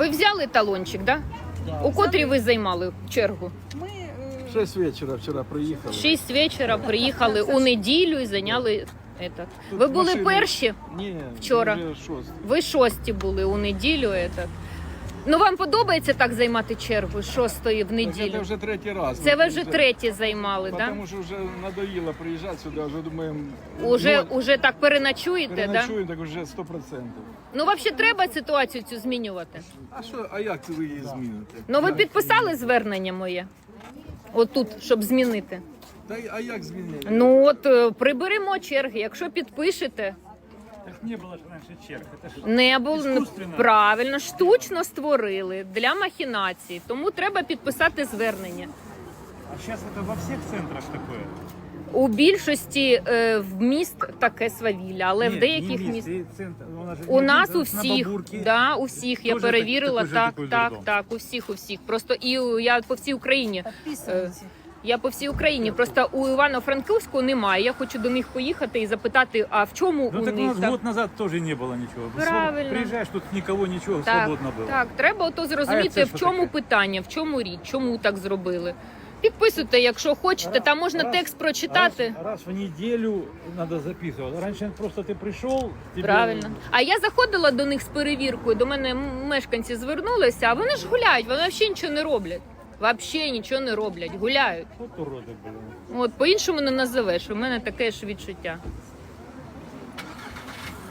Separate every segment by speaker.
Speaker 1: Ви взяли талончик, да? У котрій ви займали чергу?
Speaker 2: Ми е,
Speaker 3: Шесть вечора вчора приїхали.
Speaker 1: Шість вечора приїхали у неділю і зайняли этот.
Speaker 3: Тут
Speaker 1: Ви були
Speaker 3: машини-
Speaker 1: перші?
Speaker 3: Ні,
Speaker 1: Вчора.
Speaker 3: вже.
Speaker 1: Ви шості були у неділю. Этот. Ну вам подобається так займати чергу з шостої в
Speaker 3: Так це вже третій раз.
Speaker 1: Це ви вже третє займали, так?
Speaker 3: Тому що вже надоїло приїжджати сюди, вже думаємо.
Speaker 1: Уже,
Speaker 3: ну,
Speaker 1: уже так переночуєте, так? Да?
Speaker 3: переночуємо, так вже 100%.
Speaker 1: Ну, взагалі, треба ситуацію цю змінювати.
Speaker 3: А що, а як це ви її зміните?
Speaker 1: Ну, ви підписали звернення моє? Отут, щоб змінити.
Speaker 3: Та а як змінити?
Speaker 1: Ну от е, приберемо черги. Якщо підпишете,
Speaker 4: Так не было же раньше черг. Это ж
Speaker 1: не було
Speaker 4: Іскусственно.
Speaker 1: правильно, штучно створили для махінації. Тому треба підписати звернення.
Speaker 4: А сейчас это во всех центрах такое.
Speaker 1: У більшості е, в міст таке свавілля, але в
Speaker 4: Нет,
Speaker 1: деяких
Speaker 4: не
Speaker 1: міст.
Speaker 4: и центр. У, нас же
Speaker 1: У
Speaker 4: не
Speaker 1: нас
Speaker 4: один
Speaker 1: у
Speaker 4: центр, на
Speaker 1: всіх,
Speaker 4: Бабурке.
Speaker 1: да, у всіх я
Speaker 4: Тоже так-
Speaker 1: перевірила,
Speaker 4: такой же-
Speaker 1: так,
Speaker 4: такой же
Speaker 1: так,
Speaker 4: дом.
Speaker 1: так, у всіх, у всіх. Просто і у- я по всій Україні.
Speaker 2: підписуємося.
Speaker 1: Я по всій Україні. Просто у Івано-Франківську немає. Я хочу до них поїхати і запитати, а в чому
Speaker 4: Ну
Speaker 1: у
Speaker 4: так у
Speaker 1: них
Speaker 4: нас
Speaker 1: так?
Speaker 4: год назад тоже не было ничего.
Speaker 1: Правильно.
Speaker 4: Приезжаешь, тут никого, ничего,
Speaker 1: Так,
Speaker 4: свободно было.
Speaker 1: так, треба ото
Speaker 4: А
Speaker 1: зрозуміти,
Speaker 4: це
Speaker 1: в
Speaker 4: що
Speaker 1: чому
Speaker 4: таке?
Speaker 1: питання, в чому річ, чому так зробили. Підписуйте, якщо хочете, там можна
Speaker 4: Раз-
Speaker 1: текст прочитати.
Speaker 4: Раз, раз в неделю надо записывать. Раньше просто ты пришел, тебе...
Speaker 1: Правильно. А я заходила до них з перевіркою. До мене м- мешканці звернулися, а вони ж гуляють, вони взагалі нічого не роблять. Взагалі нічого не роблять, гуляють.
Speaker 4: Вот уроды, блин.
Speaker 1: От по-іншому не називеш. У мене таке ж відчуття.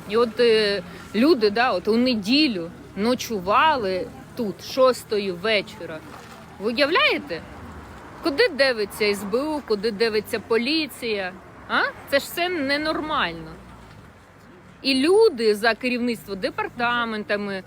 Speaker 1: І от е, люди, да, от у неділю ночували тут, шостої вечора. Ви уявляєте? Куди дивиться СБУ, куди дивиться поліція? А? Це ж все ненормально. І люди за керівництво департаментами,